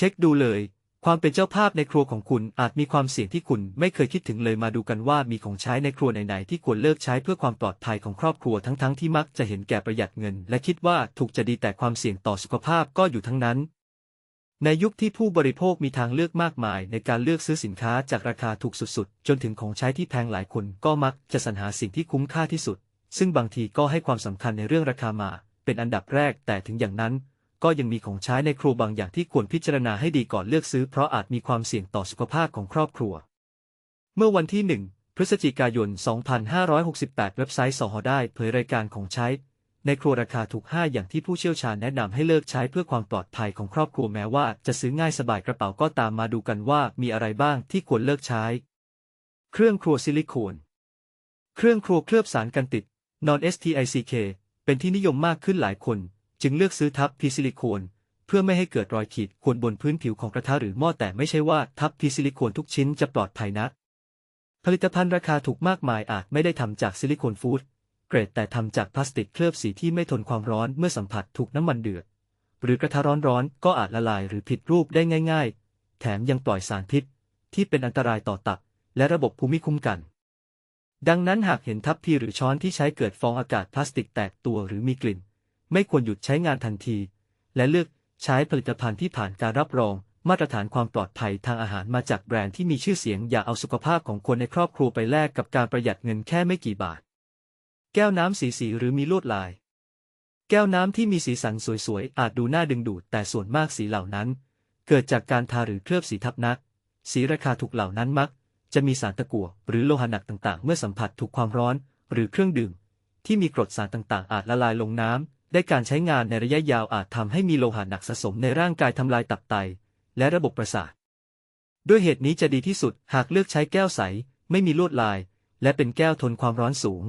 เช็คดูเลย ความเป็นเจ้าภาพในครัวของคุณอาจมีความเสี่ยงที่คุณไม่เคยคิดถึงเลยมาดูกันว่ามีของใช้ในครัวไหนๆที่ควรเลิกใช้เพื่อความปลอดภัยของครอบครัวทั้งๆที่มักจะเห็นแก่ประหยัดเงิน และคิดว่าถูกจะดีแต่ความเสี่ยงต่อสุขภาพก็อยู่ทั้งนั้น ในยุคที่ผู้บริโภคมีทางเลือกมากมาย ในการเลือกซื้อสินค้าจากราคาถูกสุดๆ จนถึงของใช้ที่แพงหลายคนก็มักจะสรรหาสิ่งที่คุ้มค่าที่สุด ซึ่งบางทีก็ให้ความสำคัญในเรื่องราคามา เป็นอันดับแรกแต่ถึงอย่างนั้น ก็ยังมีของใช้ในครัวบางอย่างที่ควรพิจารณาให้ดีก่อนเลือกซื้อเพราะอาจมีความเสี่ยงต่อสุขภาพของครอบครัว เมื่อวันที่ 1 พฤศจิกายน 2568 เว็บไซต์สหได้เผยรายการของใช้ ในครัวราคาถูก 5 อย่างที่ผู้เชี่ยวชาญแนะนำให้เลิกใช้เพื่อความปลอดภัยของครอบครัวแม้ว่า จะซื้อง่ายสบายกระเป๋าก็ตามมาดูกันว่ามีอะไรบ้างที่ควรเลิกใช้ เครื่องครัวซิลิโคนเครื่องครัวเคลือบสารกันติด non STICK เป็นที่นิยมมากขึ้นหลายคน จึงเลือกซื้อทับพีซิลิโคน เพื่อไม่ให้เกิดรอยขีดข่วนบนพื้นผิวของกระทะหรือหม้อแต่ไม่ใช่ว่าทับพีซิลิโคนทุกชิ้นจะปลอดภัยนะผลิตภัณฑ์ราคาถูกมากมายอาจไม่ได้ทำจากซิลิโคนฟู้ดเกรดแต่ทำจากพลาสติกเคลือบสีที่ไม่ทนความร้อนเมื่อสัมผัสถูกน้ำมันเดือด หรือกระทะร้อนๆก็อาจละลายหรือผิดรูปได้ง่าย ๆ แถมยังปล่อยสารพิษ ที่เป็นอันตรายต่อตับ และระบบภูมิคุ้มกัน ดังนั้นหากเห็นทัพพีหรือช้อนที่ใช้เกิดฟองอากาศพลาสติกแตกตัวหรือมีกลิ่น ไม่ควรหยุดใช้งานทันที และเลือกใช้ผลิตภัณฑ์ที่ผ่านการรับรองมาตรฐานความปลอดภัยทางอาหารมาจากแบรนด์ที่มีชื่อเสียงอย่าเอาสุขภาพของคนในครอบครัวไปแลกกับการประหยัดเงินแค่ไม่กี่บาท แก้วน้ำสีสีหรือมีลวดลาย แก้วน้ำที่มีสีสันสวยๆ อาจดูน่าดึงดูดแต่ส่วนมากสีเหล่านั้น เกิดจากการทาหรือเคลือบสีทับนัก สีราคาถูกเหล่านั้นมัก จะมีสารตะกั่วหรือโลหะหนักต่างๆ เมื่อสัมผัสถูกความร้อน หรือเครื่องดื่ม ที่มีกรดสารต่างๆ อาจละลายลงน้ำ ได้การใช้งานในระยะยาวอาจทำให้มีโลหะหนักสะสมในร่างกายทำลายตับไต และระบบประสาท ด้วยเหตุนี้จะดีที่สุดหากเลือกใช้แก้วใส ไม่มีลวดลาย และเป็นแก้วทนความร้อนสูง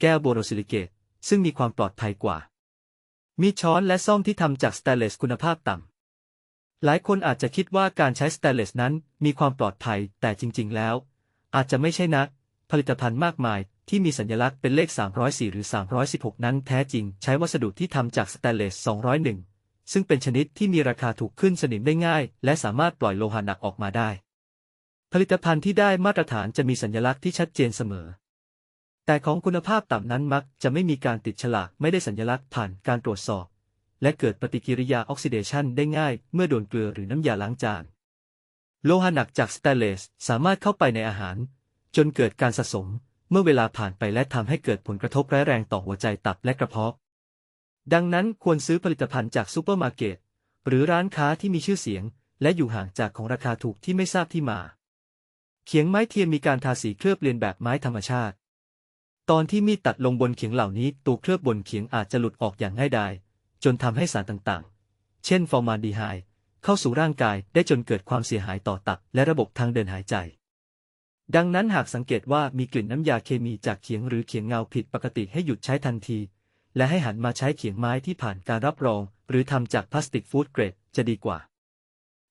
แก้วโบโรซิลิเกต ซึ่งมีความปลอดภัยกว่า มีช้อนและซ่อมที่ทำจากสแตนเลสคุณภาพต่ำ หลายคนอาจจะคิดว่าการใช้สแตนเลสนั้นมีความปลอดภัย แต่จริง ๆ แล้ว อาจจะไม่ใช่นะผลิตภัณฑ์มากมาย ที่มีสัญลักษณ์เป็นเลข 304 หรือ 316 นั้นแท้จริงใช้วัสดุที่ทำจากสแตนเลส 201 ซึ่งเป็นชนิดที่มีราคาถูกขึ้นสนิมได้ง่าย และสามารถปล่อยโลหะหนักออกมาได้ ผลิตภัณฑ์ที่ได้มาตรฐานจะมีสัญลักษณ์ที่ชัดเจนเสมอ แต่ของคุณภาพต่ำนั้นมักจะไม่มีการติดฉลากไม่ได้สัญลักษณ์ผ่านการตรวจสอบ และเกิดปฏิกิริยาออกซิเดชันได้ง่าย เมื่อโดนเกลือหรือน้ำยาล้างจาน โลหะหนักจากสแตนเลสสามารถเข้าไปในอาหาร จนเกิดการสะสม เมื่อเวลาผ่านไปและทำให้เกิดผลกระทบร้ายแรงต่อหัวใจตับและกระเพาะ ดังนั้นควรซื้อผลิตภัณฑ์จากซูเปอร์มาร์เก็ตหรือร้านค้าที่มีชื่อเสียง และอยู่ห่างจากของราคาถูกที่ไม่ทราบที่มา เขียงไม้เทียมมีการทาสีเคลือบเลียนแบบไม้ธรรมชาติ ตอนที่มีดตัดลงบนเขียงเหล่านี้ตัวเคลือบบนเขียงอาจจะหลุดออกอย่างง่ายดายจนทำให้สารต่างๆ เช่นฟอร์มาลดีไฮด์เข้าสู่ร่างกายได้จนเกิดความเสียหายต่อตับและระบบทางเดินหายใจ ดังนั้นหากสังเกตว่ามีกลิ่นน้ำยาเคมีจากเขียงหรือเขียงเงาผิดปกติให้หยุดใช้ทันที และให้หันมาใช้เขียงไม้ที่ผ่านการรับรอง หรือทำจากพลาสติกฟู้ดเกรดจะดีกว่า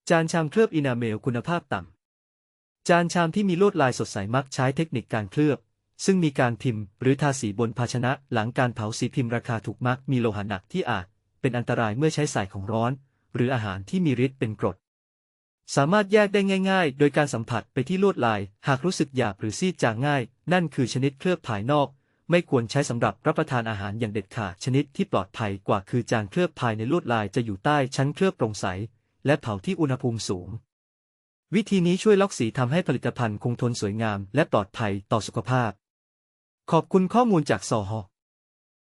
จานชามเคลือบอินาเมลคุณภาพต่ำ จานชามที่มีลวดลายสดใสมักใช้เทคนิคการเคลือบ ซึ่งมีการพิมพ์ หรือทาสีบนภาชนะ หลังการเผาสีพิมพ์ราคาถูกมักมีโลหะหนักที่อาจ เป็นอันตรายเมื่อใช้ใส่ของร้อน หรืออาหารที่มีฤทธิ์เป็นกรด สามารถแยกได้ง่ายๆ โดยการสัมผัสไปที่ลวดลาย หากรู้สึกหยาบหรือซีดจางง่าย นั่นคือชนิดเคลือบภายนอก ไม่ควรใช้สำหรับรับประทานอาหารอย่างเด็ดขาด ชนิดที่ปลอดภัยกว่าคือจานเคลือบภายในลวดลายจะอยู่ใต้ชั้นเคลือบโปร่งใส และเผาที่อุณหภูมิสูง วิธีนี้ช่วยล็อกสีทำให้ผลิตภัณฑ์คงทนสวยงาม และปลอดภัยต่อสุขภาพ ขอบคุณข้อมูลจากสอหอ